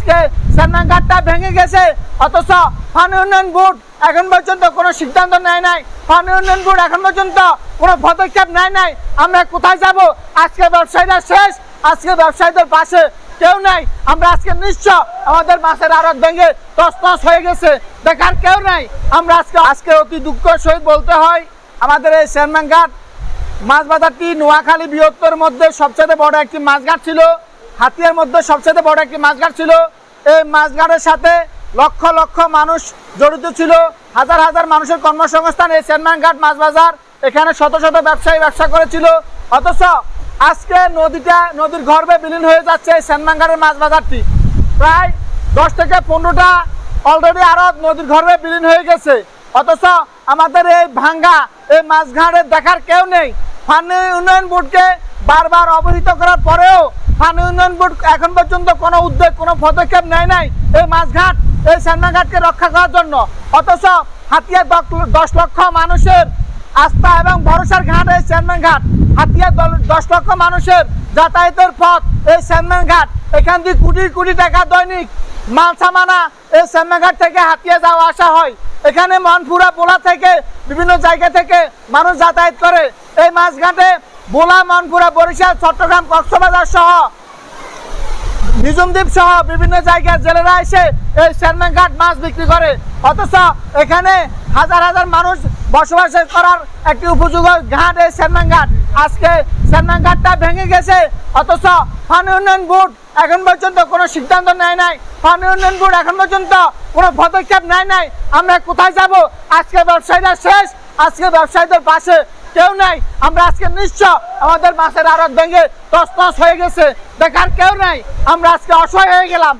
আজকে সেনাঘাটটা ভেঙে গেছে। অথচ পানি উন্নয়ন বোর্ড এখন পর্যন্ত কোনো সিদ্ধান্ত নেয় নাই। পানি উন্নয়ন বোর্ড এখন পর্যন্ত কোনো পদক্ষেপ নেয় নাই। আমরা কোথায় যাব? আজকে ব্যবসায়ীরা শেষ। আজকে ব্যবসায়ীদের পাশে কেউ নাই। আমরা আজকে নিশ্চয় আমাদের মাছের আড়ত ভেঙে তস তস হয়ে গেছে। দেখার কেউ নাই। আমরা আজকে আজকে অতি দুঃখ সহিত বলতে হয়, আমাদের এই শেরমানঘাট মাছ বাজারটি নোয়াখালী বৃহত্তর মধ্যে সবচেয়ে বড় একটি মাছঘাট ছিল। হাতিয়ার মধ্যে সবচেয়ে বড় একটি মাছঘাট ছিল। এই মাছঘাটের সাথে লক্ষ লক্ষ মানুষ জড়িত ছিল। হাজার হাজার মানুষের কর্মসংস্থান এই সেনমানঘাট মাছ বাজার এখানে শত শত ব্যবসায়ী ব্যবসা করেছিল। অথচ আজকে নদীটা, নদীর গর্ভে বিলীন হয়ে যাচ্ছে এই সেনমানঘাটের মাছ বাজারটি। প্রায় দশ থেকে পনেরোটা অলরেডি আরও নদীর গর্ভে বিলীন হয়ে গেছে। অথচ আমাদের এই ভাঙ্গা, এই মাছঘাটে দেখার কেউ নেই। পানি উন্নয়ন বোর্ডকে বারবার অবহিত করার পরেও পানি উন্নয়ন বোর্ড এখন পর্যন্ত কোনো উদ্যোগ, কোনো পদক্ষেপ নেয় নাই এই মাছঘাট, এই সেন্নাঘাটকে রক্ষা করার জন্য। অথচ হাতিয়া দশ লক্ষ মানুষের আস্থা এবং ভরসার ঘাট এই চেয়ারম্যান ঘাট হাতিয়া দশ লক্ষ মানুষের যাতায়াতের পথ এই চেয়ারম্যান এখান থেকে কোটি কোটি টাকা দৈনিক মাল সামানা এই শ্যামঘাট থেকে হাতিয়া যাওয়া আসা হয়। এখানে মনপুরা বোলা থেকে বিভিন্ন জায়গা থেকে মানুষ যাতায়াত করে। এই মাছঘাটে বোলা মনপুরা, বরিশাল, চট্টগ্রাম, কক্সবাজার সহ নিজমদ্বীপ সহ বিভিন্ন জায়গায় জেলেরা এসে এই চেয়ারম্যান ঘাট মাছ বিক্রি করে। অথচ এখানে হাজার হাজার মানুষ বসবাস করার একটি উপযোগ ঘাট এই চেয়ারম্যান ঘাট। আজকে চেয়ারম্যান ঘাটটা ভেঙে গেছে। অথচ পানি উন্নয়ন বোর্ড এখন পর্যন্ত কোনো সিদ্ধান্ত নেয় নাই। পানি উন্নয়ন বোর্ড এখন পর্যন্ত কোনো পদক্ষেপ নেয় নাই। আমরা কোথায় যাব? আজকে ব্যবসায়ীরা শেষ। আজকে ব্যবসায়ীদের পাশে কেউ নাই। আমরা আজকে নিশ্চয় আমাদের মাছের আড়ত ভেঙে তস তস হয়ে গেছে। দেখার কেউ নাই। আমরা আজকে অসহায় হয়ে গেলাম।